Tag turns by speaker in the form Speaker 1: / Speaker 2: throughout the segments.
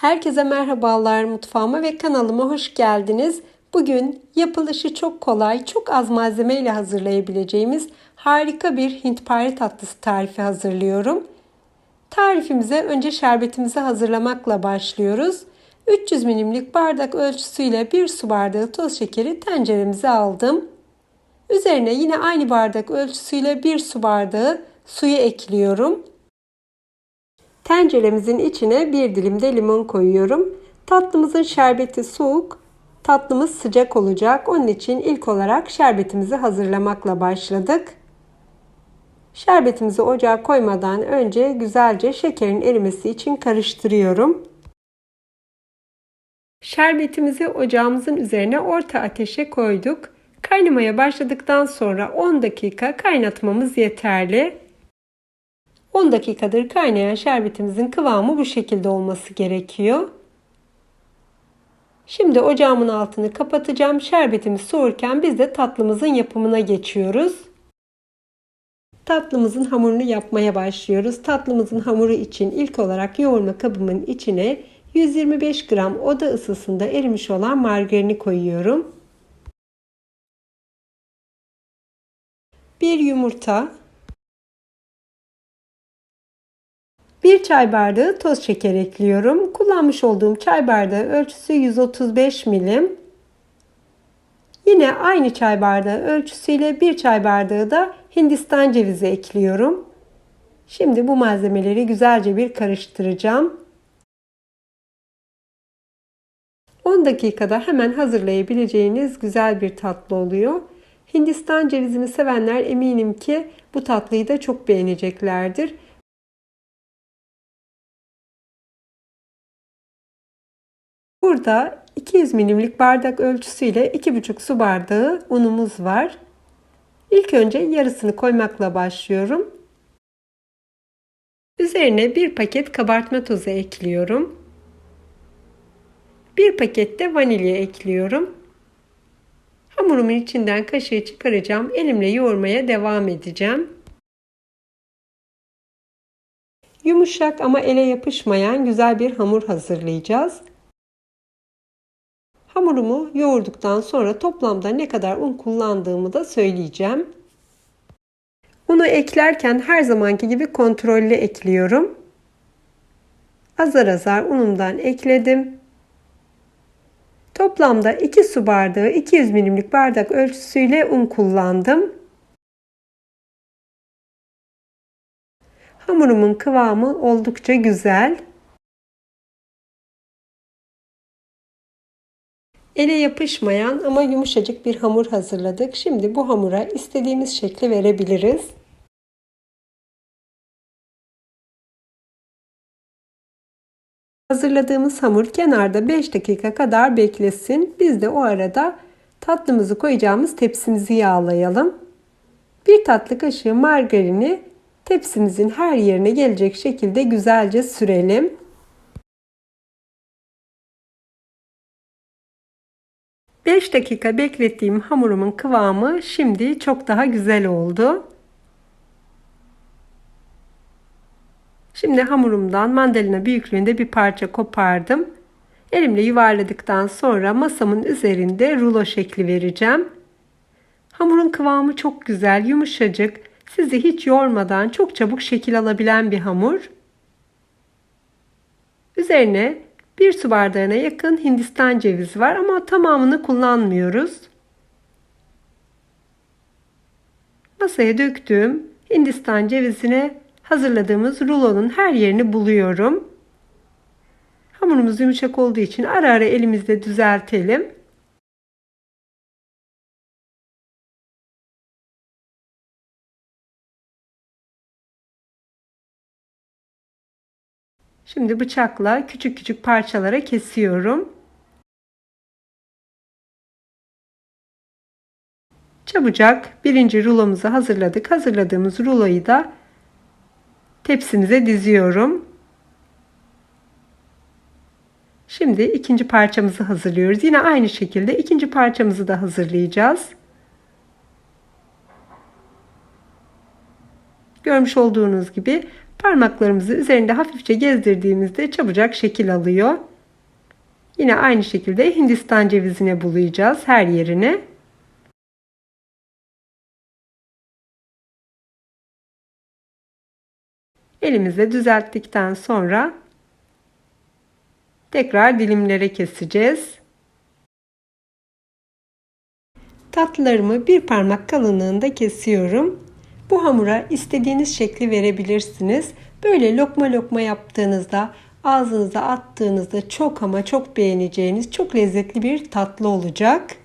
Speaker 1: Herkese merhabalar mutfağıma ve kanalıma hoş geldiniz. Bugün yapılışı çok kolay, çok az malzeme ile hazırlayabileceğimiz harika bir Hintpare tatlısı tarifi hazırlıyorum. Tarifimize önce şerbetimizi hazırlamakla başlıyoruz. 300 milimlik bardak ölçüsüyle 1 su bardağı toz şekeri tenceremize aldım. Üzerine yine aynı bardak ölçüsüyle 1 su bardağı suyu ekliyorum. Tenceremizin içine bir dilim de limon koyuyorum. Tatlımızın şerbeti soğuk, tatlımız sıcak olacak. Onun için ilk olarak şerbetimizi hazırlamakla başladık. Şerbetimizi ocağa koymadan önce güzelce şekerin erimesi için karıştırıyorum. Şerbetimizi ocağımızın üzerine orta ateşe koyduk. Kaynamaya başladıktan sonra 10 dakika kaynatmamız yeterli. 10 dakikadır kaynayan şerbetimizin kıvamı bu şekilde olması gerekiyor. Şimdi ocağımın altını kapatacağım. Şerbetimiz soğurken biz de tatlımızın yapımına geçiyoruz. Tatlımızın hamurunu yapmaya başlıyoruz. Tatlımızın hamuru için ilk olarak yoğurma kabımın içine 125 gram oda ısısında erimiş olan margarini koyuyorum. Bir yumurta, 1 çay bardağı toz şeker ekliyorum. Kullanmış olduğum çay bardağı ölçüsü 135 milim. Yine aynı çay bardağı ölçüsüyle 1 çay bardağı da Hindistan cevizi ekliyorum. Şimdi bu malzemeleri güzelce bir karıştıracağım. 10 dakikada hemen hazırlayabileceğiniz güzel bir tatlı oluyor. Hindistan cevizini sevenler eminim ki bu tatlıyı da çok beğeneceklerdir. Burada 200 milimlik bardak ölçüsüyle 2,5 su bardağı unumuz var. İlk önce yarısını koymakla başlıyorum. Üzerine bir paket kabartma tozu ekliyorum. Bir paket de vanilya ekliyorum. Hamurumun içinden kaşığı çıkaracağım. Elimle yoğurmaya devam edeceğim. Yumuşak ama ele yapışmayan güzel bir hamur hazırlayacağız. Hamurumu yoğurduktan sonra toplamda ne kadar un kullandığımı da söyleyeceğim. Unu eklerken her zamanki gibi kontrollü ekliyorum. Azar azar unumdan ekledim. Toplamda 2 su bardağı 200 milimlik bardak ölçüsüyle un kullandım. Hamurumun kıvamı oldukça güzel. Ele yapışmayan ama yumuşacık bir hamur hazırladık. Şimdi bu hamura istediğimiz şekli verebiliriz. Hazırladığımız hamur kenarda 5 dakika kadar beklesin. Biz de o arada tatlımızı koyacağımız tepsimizi yağlayalım. Bir tatlı kaşığı margarini tepsimizin her yerine gelecek şekilde güzelce sürelim. 5 dakika beklettiğim hamurumun kıvamı şimdi çok daha güzel oldu. Şimdi hamurumdan mandalina büyüklüğünde bir parça kopardım. Elimle yuvarladıktan sonra masamın üzerinde rulo şekli vereceğim. Hamurun kıvamı çok güzel, yumuşacık. Sizi hiç yormadan çok çabuk şekil alabilen bir hamur. Üzerine bir su bardağına yakın Hindistan cevizi var ama tamamını kullanmıyoruz. Masaya döktüğüm Hindistan cevizine hazırladığımız rulonun her yerini buluyorum. Hamurumuz yumuşak olduğu için ara ara elimizde düzeltelim. Şimdi bıçakla küçük küçük parçalara kesiyorum. Çabucak birinci rulomuzu hazırladık. Hazırladığımız ruloyu da tepsimize diziyorum. Şimdi ikinci parçamızı hazırlıyoruz. Yine aynı şekilde ikinci parçamızı da hazırlayacağız. Görmüş olduğunuz gibi Parmaklarımızı üzerinde hafifçe gezdirdiğimizde çabucak şekil alıyor. Yine aynı şekilde Hindistan cevizine bulayacağız her yerine. Elimizle düzelttikten sonra tekrar dilimlere keseceğiz. Tatlılarımı bir parmak kalınlığında kesiyorum. Bu hamura istediğiniz şekli verebilirsiniz. Böyle lokma lokma yaptığınızda ağzınıza attığınızda çok ama çok beğeneceğiniz çok lezzetli bir tatlı olacak.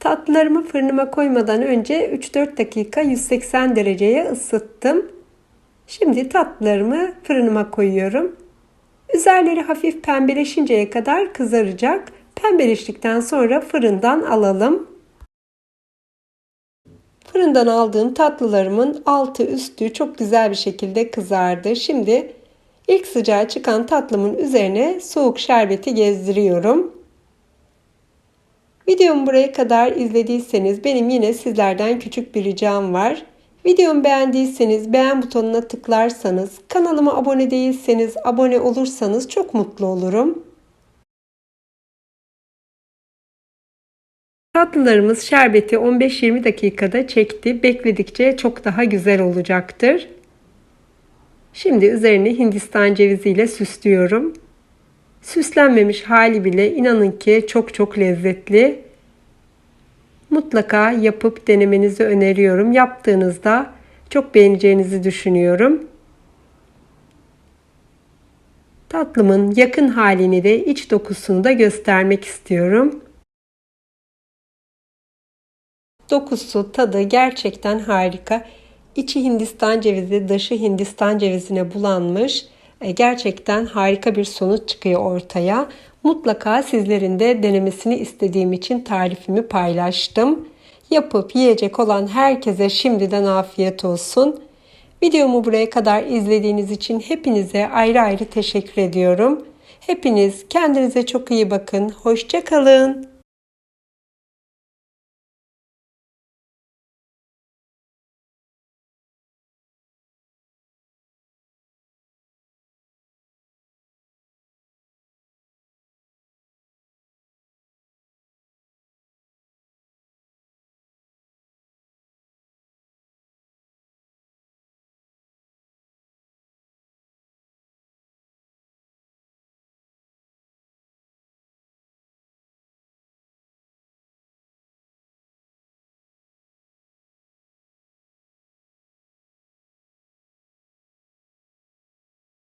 Speaker 1: Tatlılarımı fırınıma koymadan önce 3-4 dakika 180 dereceye ısıttım. Şimdi tatlılarımı fırınıma koyuyorum. Üzerleri hafif pembeleşinceye kadar kızaracak. Pembeleştikten sonra fırından alalım. Fırından aldığım tatlılarımın altı üstü çok güzel bir şekilde kızardı. Şimdi ilk sıcağı çıkan tatlımın üzerine soğuk şerbeti gezdiriyorum. Videomu buraya kadar izlediyseniz benim yine sizlerden küçük bir ricam var. Videomu beğendiyseniz beğen butonuna tıklarsanız, kanalıma abone değilseniz abone olursanız çok mutlu olurum. Tatlılarımız şerbeti 15-20 dakikada çekti. Bekledikçe çok daha güzel olacaktır. Şimdi üzerini Hindistan ceviziyle süslüyorum. Süslenmemiş hali bile inanın ki çok çok lezzetli. Mutlaka yapıp denemenizi öneriyorum. Yaptığınızda çok beğeneceğinizi düşünüyorum. Tatlımın yakın halini de iç dokusunu da göstermek istiyorum. Dokusu, tadı gerçekten harika. İçi Hindistan cevizi, dışı Hindistan cevizine bulanmış. E, gerçekten harika bir sonuç çıkıyor ortaya. Mutlaka sizlerin de denemesini istediğim için tarifimi paylaştım. Yapıp yiyecek olan herkese şimdiden afiyet olsun. Videomu buraya kadar izlediğiniz için hepinize ayrı ayrı teşekkür ediyorum. Hepiniz kendinize çok iyi bakın. Hoşçakalın.